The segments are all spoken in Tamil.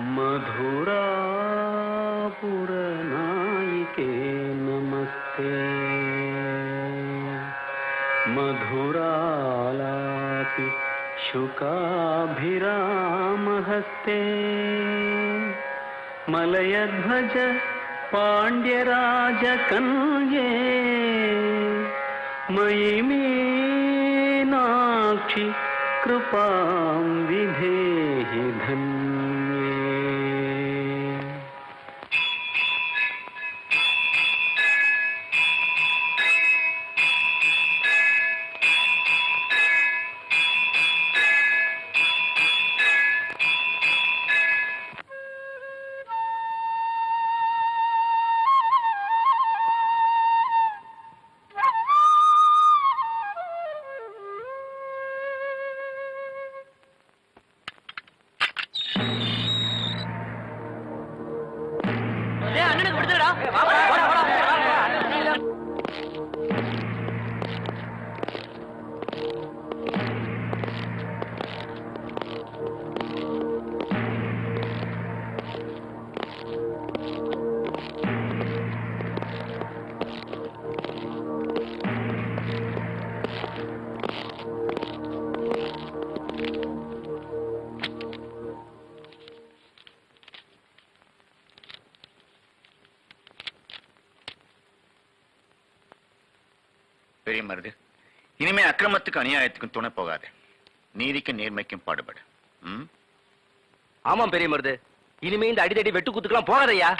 मधुरापुरनायिके नमस्ते। मधुरालापि शुकाभिरामहस्ते। मलयध्वज पाण्ड्यराजकन्ये। मयि मीनाक्षि कृपां विधेहि धन्ये। பெரிய மருது. இனிமே அக்கிரமத்துக்கு அநியாயத்துக்கும் துணை போகாது. நீதிக்கும் நேர்மைக்கும் பாடுபடு. ம்? ஆமாம் பெரிய மருது. இனிமே இந்த அடிதடி வெட்டு குத்துக்கெல்லாம் போகாதய்யா.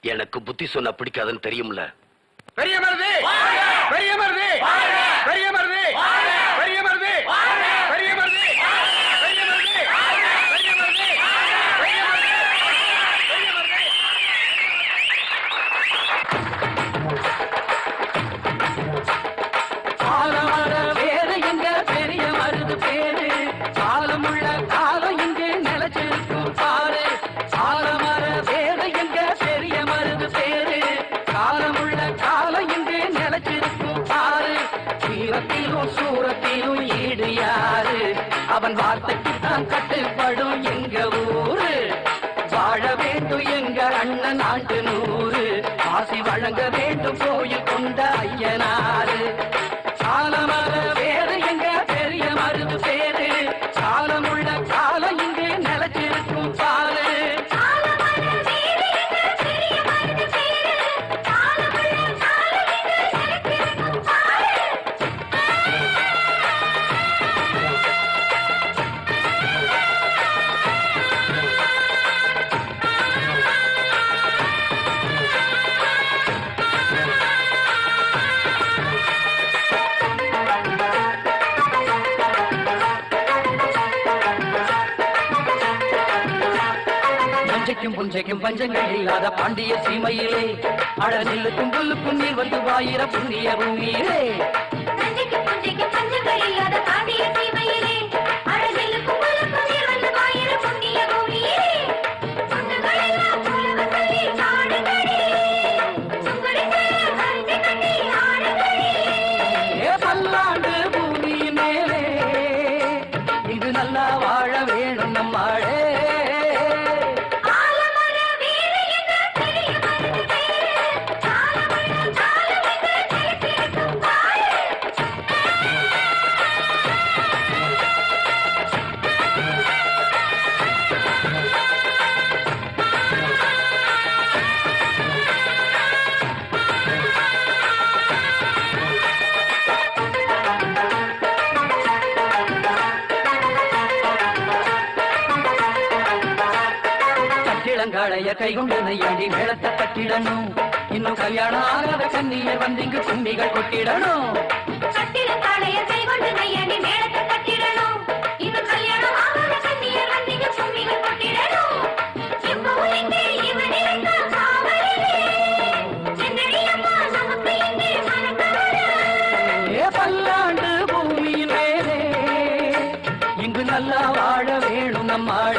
எனக்கு புத்தி சொன்னா பிடிக்காதுன்னு தெரியும்ல. பெரிய மருது! அவன் வார்த்தைக்கு தான் கட்டுப்படும் எங்க ஊரு. வாழ வேண்டும் எங்க அண்ணன் ஆண்டு நூறு. ஆசி வழங்க வேண்டும் கோயில் கொண்ட ஐயனா. அசைக்கும் புஞ்சைக்கும் பஞ்சங்கள் இல்லாத பாண்டிய சீமையிலே. அழகில்லுக்கும் புல்லுக்கும் நீர் வந்து வாயிர புண்ணிய பூமியிலே. கையாளைய கைகுண்டனை அடி மேளத்தை கட்டிடணும். இன்னும் கல்யாணம் ஆகாத கண்ணிய வந்து இங்கு கும்பிகள் கொட்டிடணும். பல்லாண்டு பூமியின் மேலே இங்கு நல்லா வாழ வேணும் நம்மால்.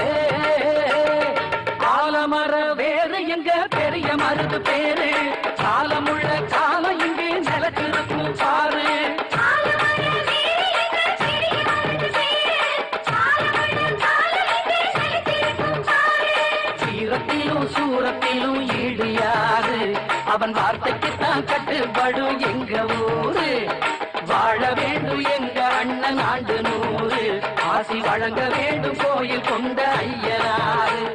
பெரிய மருது பேரு. காலமுள்ள காலம் இங்கே நிலத்திருக்கும் பாரு. சீரத்திலும் சூரத்திலும் ஈடு யாரு? அவன் வார்த்தைக்குத்தான் கட்டுப்படும் எங்க ஊரு. வாழ வேண்டும் எங்க அண்ணன் ஆண்டு நூறு. ஆசி வழங்க வேண்டும் கோயில் கொண்ட ஐயனாறு.